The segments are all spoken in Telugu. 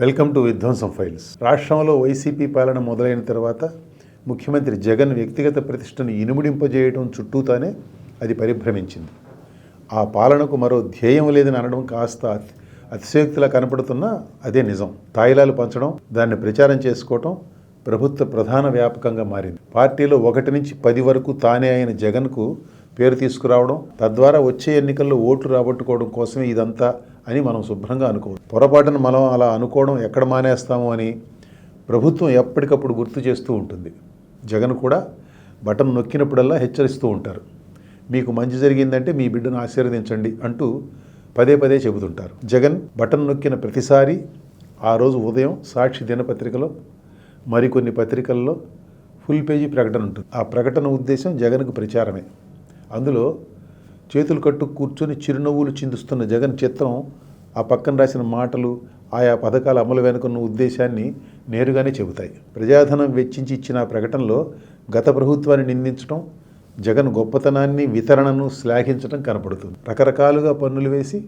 వెల్కమ్ టు విధ్వంసం ఫైల్స్. రాష్ట్రంలో వైసీపీ పాలన మొదలైన తర్వాత ముఖ్యమంత్రి జగన్ వ్యక్తిగత ప్రతిష్టను ఇనుముడింపజేయడం చుట్టూతానే అది పరిభ్రమించింది. ఆ పాలనకు మరో ధ్యేయం లేదని అనడం కాస్త అతిశయోక్తిలా కనపడుతున్నా అదే నిజం. తాయిలాలు పంచడం దాన్ని ప్రచారం చేసుకోవటం ప్రభుత్వ ప్రధాన వ్యాపకంగా మారింది. పార్టీలో ఒకటి నుంచి పది వరకు తానే అయిన జగన్కు పేరు తీసుకురావడం తద్వారా వచ్చే ఎన్నికల్లో ఓట్లు రాబట్టుకోవడం కోసమే ఇదంతా అని మనం శుభ్రంగా అనుకోవచ్చు. పొరపాటున మనం అలా అనుకోవడం ఎక్కడ మానేస్తాము అని ప్రభుత్వం ఎప్పటికప్పుడు గుర్తు చేస్తూ ఉంటుంది. జగన్ కూడా బటన్ నొక్కినప్పుడల్లా హెచ్చరిస్తూ ఉంటారు. మీకు మంచి జరిగిందంటే మీ బిడ్డను ఆశీర్వదించండి అంటూ పదే పదే చెబుతుంటారు. జగన్ బటన్ నొక్కిన ప్రతిసారి ఆ రోజు ఉదయం సాక్షి దినపత్రికలో మరికొన్ని పత్రికల్లో ఫుల్ పేజీ ప్రకటన ఉంటుంది. ఆ ప్రకటన ఉద్దేశం జగన్కు ప్రచారమే. అందులో చేతులు కట్టు కూర్చొని చిరునవ్వులు చిందుస్తున్న జగన్ చిత్రం ఆ పక్కన రాసిన మాటలు ఆయా పథకాల అమలు వెనుకున్న ఉద్దేశాన్ని నేరుగానే చెబుతాయి. ప్రజాధనం వెచ్చించి ఇచ్చిన ఆ ప్రకటనలో గత ప్రభుత్వాన్ని నిందించడం జగన్ గొప్పతనాన్ని వితరణను శ్లాఘించడం కనపడుతుంది. రకరకాలుగా పన్నులు వేసి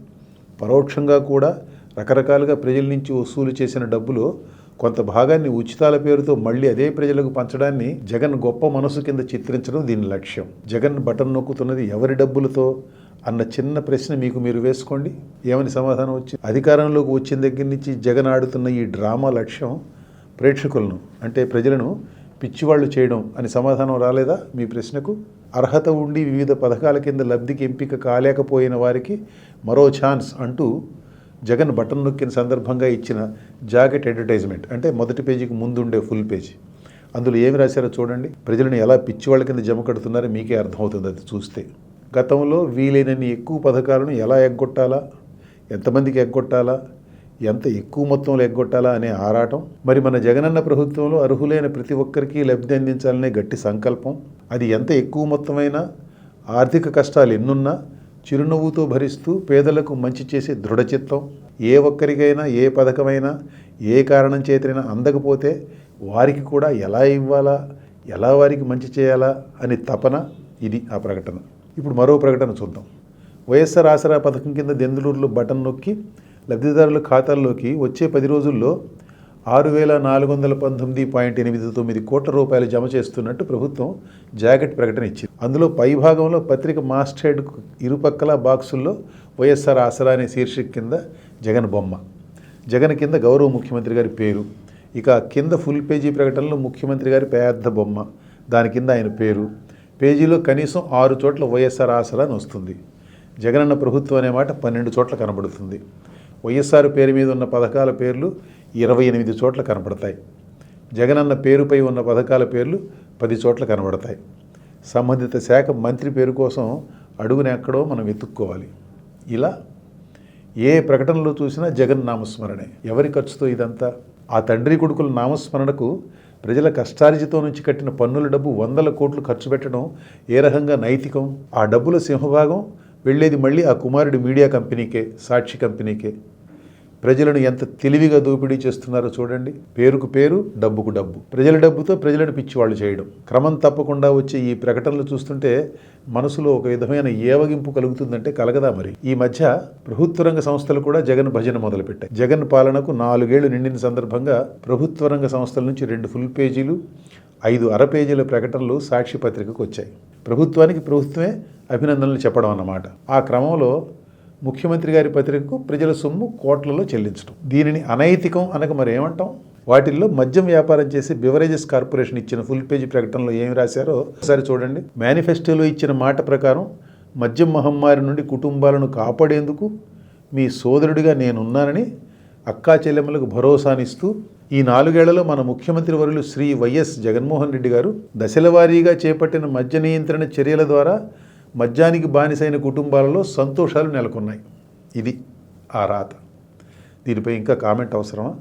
పరోక్షంగా కూడా రకరకాలుగా ప్రజల నుంచి వసూలు చేసిన డబ్బులో కొంత భాగాన్ని ఉచితాల పేరుతో మళ్ళీ అదే ప్రజలకు పంచడాన్ని జగన్ గొప్ప మనసు కింద చిత్రించడం దీని లక్ష్యం. జగన్ బటన్ నొక్కుతున్నది ఎవరి డబ్బులతో? అన్న చిన్న ప్రశ్న మీకు మీరు వేసుకోండి. ఏమని సమాధానం వచ్చింది అధికారంలోకి వచ్చిన దగ్గర నుంచి జగన్ ఆడుతున్న ఈ డ్రామా లక్ష్యం ప్రేక్షకులను అంటే ప్రజలను పిచ్చివాళ్ళు చేయడం అని సమాధానం రాలేదా మీ ప్రశ్నకు? అర్హత ఉండి వివిధ పథకాల కింద లబ్ధికి ఎంపిక కాలేకపోయిన వారికి మరో ఛాన్స్ అంటూ జగన్ బటన్ నొక్కిన సందర్భంగా ఇచ్చిన జాకెట్ అడ్వర్టైజ్మెంట్ అంటే మొదటి పేజీకి ముందుండే ఫుల్ పేజీ. అందులో ఏమి రాశారో చూడండి. ప్రజలను ఎలా పిచ్చివాళ్ళ కింద జమ కడుతున్నారో మీకే అర్థమవుతుంది అది చూస్తే. గతంలో వీలైనన్ని ఎక్కువ పథకాలను ఎలా ఎగ్గొట్టాలా? ఎంతమందికి ఎగ్గొట్టాలా? ఎంత ఎక్కువ మొత్తంలో ఎగ్గొట్టాలా అనే ఆరాటం? మరి మన జగనన్న ప్రభుత్వంలో అర్హులైన ప్రతి ఒక్కరికి లబ్ధి అందించాలనే గట్టి సంకల్పం? అది ఎంత ఎక్కువ మొత్తమైనా? ఆర్థిక కష్టాలు ఎన్నున్నా? చిరునవ్వుతో భరిస్తూ పేదలకు మంచి చేసే దృఢచిత్తం ఏ ఒక్కరికైనా ఏ పథకమైనా ఏ కారణం చేతనైనా అందకపోతే వారికి కూడా ఎలా ఇవ్వాలా ఎలా వారికి మంచి చేయాలా అనే తపన ఇది ఆ ప్రకటన. ఇప్పుడు మరో ప్రకటన చూద్దాం. వైఎస్ఆర్ ఆసరా పథకం కింద దెందులూరులో బటన్ నొక్కి లబ్ధిదారుల ఖాతాల్లోకి వచ్చే పది రోజుల్లో ఆరు వేల నాలుగు వందల పంతొమ్మిది పాయింట్ ఎనిమిది తొమ్మిది కోట్ల రూపాయలు జమ చేస్తున్నట్టు ప్రభుత్వం జాకెట్ ప్రకటన ఇచ్చింది. అందులో పై భాగంలో పత్రిక మాస్టర్డ్ ఇరుపక్కల బాక్సుల్లో వైఎస్ఆర్ ఆసరా అనే శీర్షిక కింద జగన్ బొమ్మ. జగన్ కింద గౌరవ ముఖ్యమంత్రి గారి పేరు. ఇక కింద ఫుల్ పేజీ ప్రకటనలో ముఖ్యమంత్రి గారి పెద్ద బొమ్మ. దాని కింద ఆయన పేరు. పేజీలో కనీసం ఆరు చోట్ల వైఎస్ఆర్ ఆసరా అని వస్తుంది. జగనన్న ప్రభుత్వం అనే మాట పన్నెండు చోట్ల కనబడుతుంది. వైఎస్ఆర్ పేరు మీద ఉన్న పథకాల పేర్లు ఇరవై ఎనిమిది చోట్ల కనబడతాయి. జగనన్న పేరుపై ఉన్న పథకాల పేర్లు పది చోట్ల కనబడతాయి. సంబంధిత శాఖ మంత్రి పేరు కోసం అడుగున ఎక్కడో మనం వెతుక్కోవాలి. ఇలా ఏ ప్రకటనలో చూసినా జగన్ నామస్మరణే. ఎవరి ఖర్చుతో ఇదంతా? ఆ తండ్రి కొడుకుల నామస్మరణకు ప్రజల కష్టార్జితం నుంచి కట్టిన పన్నుల డబ్బు వందల కోట్లు ఖర్చు పెట్టడం ఏ రకంగా నైతికం? ఆ డబ్బుల సింహభాగం వెళ్ళేది మళ్ళీ ఆ కుమారుడి మీడియా కంపెనీకే సాక్షి కంపెనీకే. ప్రజలను ఎంత తెలివిగా దోపిడీ చేస్తున్నారో చూడండి. పేరుకు పేరు డబ్బుకు డబ్బు. ప్రజల డబ్బుతో ప్రజలను పిచ్చివాళ్ళు చేయడం. క్రమం తప్పకుండా వచ్చే ఈ ప్రకటనలు చూస్తుంటే మనసులో ఒక విధమైన ఏవగింపు కలుగుతుందంటే కలగదా మరి? ఈ మధ్య ప్రభుత్వ రంగ సంస్థలు కూడా జగన్ భజన మొదలుపెట్టాయి. జగన్ పాలనకు నాలుగేళ్ళు నిండిన సందర్భంగా ప్రభుత్వ రంగ సంస్థల నుంచి రెండు ఫుల్ పేజీలు ఐదు అర పేజీల ప్రకటనలు సాక్షి పత్రికకు వచ్చాయి. ప్రభుత్వానికి ప్రభుత్వమే అభినందనలు చెప్పడం అన్నమాట. ఆ క్రమంలో ముఖ్యమంత్రి గారి పత్రికకు ప్రజల సొమ్ము కోట్లలో చెల్లించడం. దీనిని అనైతికం అనక మరి ఏమంటాం వాటిల్లో మద్యం వ్యాపారం చేసి బివరేజెస్ కార్పొరేషన్ ఇచ్చిన ఫుల్ పేజీ ప్రకటనలో ఏమి రాశారో ఒకసారి చూడండి. మేనిఫెస్టోలో ఇచ్చిన మాట ప్రకారం మద్యం మహమ్మారి నుండి కుటుంబాలను కాపాడేందుకు మీ సోదరుడిగా నేనున్నానని అక్కా చెల్లెమ్మలకు భరోసానిస్తూ ఈ నాలుగేళ్ళలో మన ముఖ్యమంత్రి వరులు శ్రీ వైఎస్ జగన్మోహన్ రెడ్డి గారు దశలవారీగా చేపట్టిన మద్య నియంత్రణ చర్యల ద్వారా మద్యానికి బానిసైన కుటుంబాలలో సంతోషాలు నెలకొన్నాయి. ఇది ఆ రాత. దీనిపై ఇంకా కామెంట్ అవసరమా?